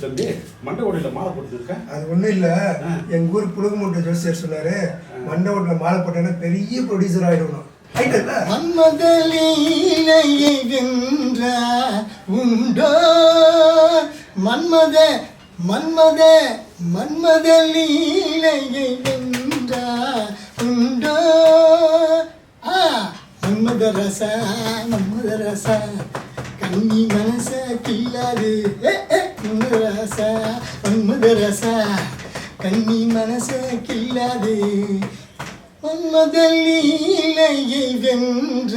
தம்பி மண்டை ஓடையில மாலை போட்டுருக்க? அது ஒண்ணும் இல்ல. ஆ. எங்க ஊர் புழுகுமுட்டை ஜோசியர் சொன்னாரு மண்டை ஓட்டில் மாலை போட்டேன்னா பெரிய ப்ரொடியூசர் வென்ற உண்டோ? மன்மத மன்மத மன்மத லீலையை வென்ற உண்டோ? ஆ மன்மத ரச மன்மத ரச கண்ணி மனச கில்லாது ஏ, ஏ, ரச மன்மத ரச கண்ணி மனச கில்லாது மன்மதலீலையை வென்ற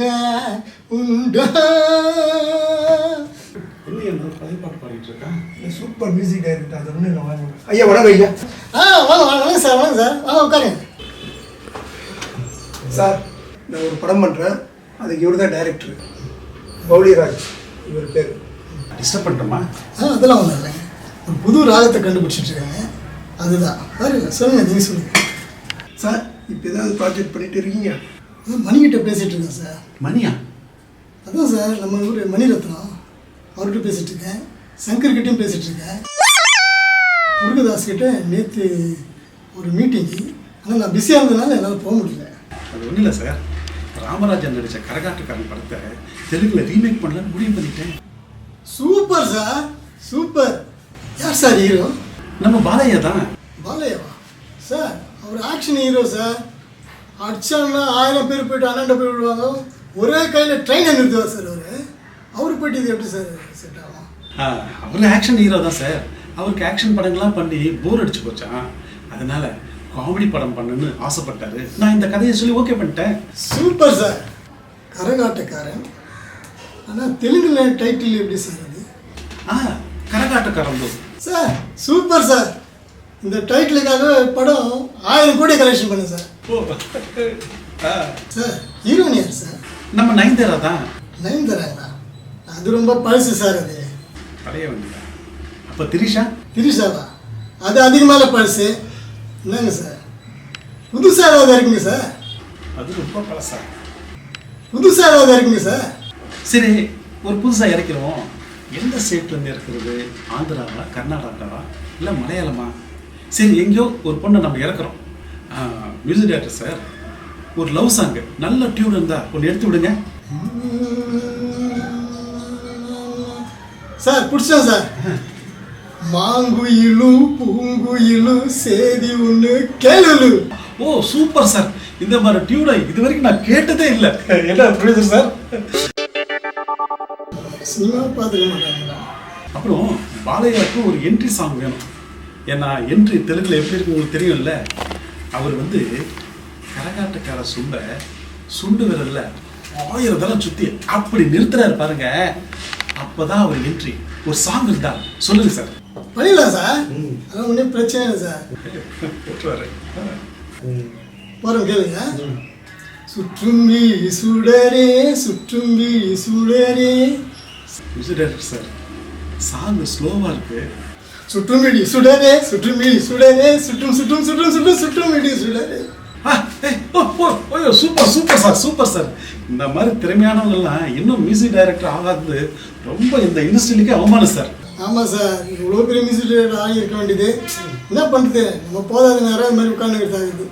உண்டோ? என்ன என்ன பழைய பாட்டு பாடிட்டு இருக்கா? Super music director. அது இல்லை வாங்க. ஐயா வணக்கம் ஐயா. ஆ வாங்க வாங்க வாங்க சார் வாங்க சார். வாங்க உட்காருங்க. சார் நான் ஒரு படம் பண்றேன். அதுக்கு இவர் தான் டைரக்டர். கௌரிராஜ் இவர் பேர். டிஸ்டர்ப் பண்ணிட்டோமா ஆ அதெல்லாம் ஒன்றும் இல்லைங்க ஒரு புது ராகத்தை கண்டுபிடிச்சிட்டு இருக்காங்க அதுதான். பாருங்க சொல்லுங்க நீங்கள் சொல்லுங்க. சார் இப்போ ஏதாவது ப்ராஜெக்ட் பண்ணிட்டு இருக்கீங்க மணிக்கிட்ட பேசிட்டு இருக்கேன் சார். மணியா? அதான் சார் நம்ம ஊர் மணிரத்னம். அவர்கிட்ட பேசிட்டு இருக்கேன் சங்கர் கிட்டயும் பேசிட்டு இருக்கேன் முருகதாஸ் கிட்ட நேற்று ஒரு மீட்டிங்கு ஆனால் நான் பிஸியாக இருந்ததுனால என்னால் போக முடியல. அது ஒன்றும் இல்லை சார். ராமராஜன் நடிச்ச கரகாட்டுக்காரன் படத்தை தெலுங்குல ரீமேக் பண்ணலான்னு முடிவு பண்ணிட்டேன். Super sir super. யார் சார் ஹீரோ நம்ம பாலையா தான். பாலையாவா? சார் அவர் ஆக்ஷன் ஹீரோ சார். அடிச்சாங்கன்னா ஆயிரம் பேர் போயிட்டு அண்ணாண்ட போய் விடுவாங்க. ஒரே கையில் ட்ரெயினை நிறுத்துவார் சார் அவர். அவர் போயிட்டு இது எப்படி சார் செட் ஆகும்? அவரு ஆக்ஷன் ஹீரோ தான் சார். அவருக்கு ஆக்ஷன் படங்கள்லாம் பண்ணி போர் அடிச்சு போச்சான் அதனால காமெடி படம் பண்ணுன்னு ஆசைப்பட்டாரு. நான் இந்த கதையை சொல்லி ஓகே பண்ணிட்டேன். Super sir. கரகாட்டக்காரன். ஆனால் தெலுங்குல டைட்டில் எப்படி சார் அது? ஆ கரகாட்டக்காரன் சார் சூப்பர் சார் இந்த டைட்டிலுக்காக படம் ஆயிரம் கோடி கலெக்ஷன் பண்ணேன் சார் சார் ஹீரோயின் யார் சார் நம்ம நயன்தாரா தான்? தராங்களா அது ரொம்ப பழசு சார் அது. பழைய வண்டியா? அப்போ திரிஷா? திரிஷாவா? அது அதிகமான பழசு. என்னங்க சார் புதுசாக ஏதாவது இருக்குங்க சார் அது ரொம்ப பழசா? புதுசாக ஏதாவது இருக்குங்க சார் சரி ஒரு புதுசாக இறக்கிறோம். எந்த ஸ்டேட்லேருந்து இறக்குறது? ஆந்திராவா கர்நாடகாவா? இல்லை மலையாளமா? சரி எங்கேயோ ஒரு பொண்ணை நம்ம இறக்குறோம். மியூசிக் டேரக்டர் சார் ஒரு லவ் சாங்கு நல்ல டியூன் இருந்தா ஒன்று எடுத்து விடுங்க. சார் பிடிச்சேன் சார் மாங்குயிலும் பூங்குயிலும் சேதி ஒன்று கேளு ஓ சூப்பர் சார் இந்த மாதிரி டியூனை இது வரைக்கும் நான் கேட்டதே இல்லை. என்ன ப்ரொடியூசர் சார் சினிமா பார்த்துக்க மாட்டாங்களா அப்புறம் பாலையாவுக்கு ஒரு என்ட்ரி சாங் வேணும். ஏன்னா என்ட்ரி தெலுங்குல எப்படி இருக்கு உங்களுக்கு தெரியும்ல? அவர் வந்து கரகாட்டக்கார சுண்ட சுண்டு விரல்ல ஆயிரம் தரம் சுத்தி அப்படி நிறுத்துறாரு பாருங்க. அப்பதான் அவர் என்ட்ரி ஒரு சாங் இருந்தா சொல்லுங்க சார். பண்ணிடலாம் சார். அதெல்லாம் ஒன்றும் பிரச்சனை இல்லை சார். போட்டுவாரு. போகிறோம் கேளுங்க. சுற்றும்பி சுடரே சுற்றும்பி சுடரே. Director sir. சாங் ஸ்லோவா இருக்கு. சுற்றுமிடி சுடரே சுற்றுமிடி சுடரே சுற்றும் சுற்றும் சுற்றும் சுற்றும் சுற்றுமிடி சுடரே ஆ, ஏய், ஓ, ஓ, ஓய்யோ, super super sir super sir. இந்த மாதிரி திறமையானவங்கெல்லாம் இன்னும் மியூசிக் டைரக்டர் ஆகாதது ரொம்ப இந்த இண்டஸ்ட்ரியிலுக்கே அவமானம் சார். ஆமாம் சார். இவ்வளோ பெரிய மியூசிக் ஆகி இருக்க வேண்டியது. என்ன பண்ணுறது நம்ம போதாத நேரம் இது மாதிரி உட்காந்துக்கிட்டு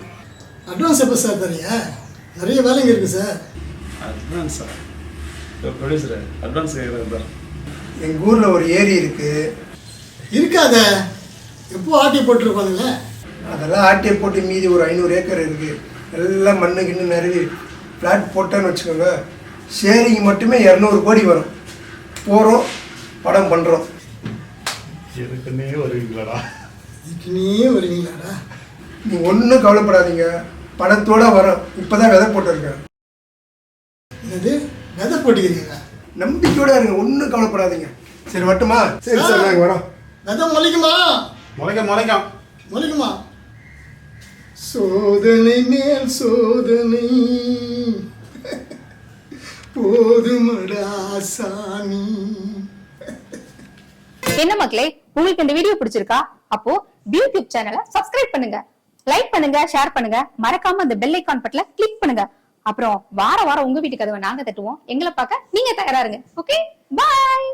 அட்வான்ஸ் எப்போ சார் தரீங்க? நிறைய வேலைங்க இருக்குது sir. Advance sir producer advance கேட்குறாரு எங்க ஊர்ல ஒரு ஏரி இருக்கு. இருக்காத. எப்போ ஆட்டி போட்டிருப்பானுங்களே அதெல்லாம் ஆட்டியை போட்டு மீதி ஒரு ஐநூறு ஏக்கர் இருக்கு. எல்லாம் மண்ணு கிண்ணு நிறைய ஃப்ளாட் போட்டேன்னு வச்சுக்கோங்க. ஷேரிங் மட்டுமே இரநூறு கோடி வரும். போகிறோம் படம் பண்ணுறோம் எனக்குன்னே வருவீங்களாடா இதுக்குன்னே வருவீங்களாடா நீங்கள் ஒன்றும் கவலைப்படாதீங்க. படத்தோட வரோம். இப்போ தான் விதை போட்டிருக்கேன். என்னது? விதை போட்டுக்கிறீங்களா நம்பிக்கையோட இருங்க ஒன்றும் கவலைப்படாதீங்க. சரி வட்டுமா சரி சார் நாங்கள் வரோம். விதை முளைக்குமா? முளைக்க முளைக்கும் முளைக்குமா? சோதனை மேல் சோதனை. போதுமடா சாமி. என்ன மக்களே உங்களுக்கு இந்த வீடியோ பிடிச்சிருக்கா? அப்போ யூடியூப் சேனலை சப்ஸ்கிரைப் பண்ணுங்க. லைக் பண்ணுங்க ஷேர் பண்ணுங்க. மறக்காம அந்த பெல் ஐக்கான் பட்டல கிளிக் பண்ணுங்க. அப்புறம் வார வாரம் உங்க வீட்டு கதவை நாங்க தட்டுவோம். எங்களை பார்க்க நீங்க தயாரா இருங்க. Okay bye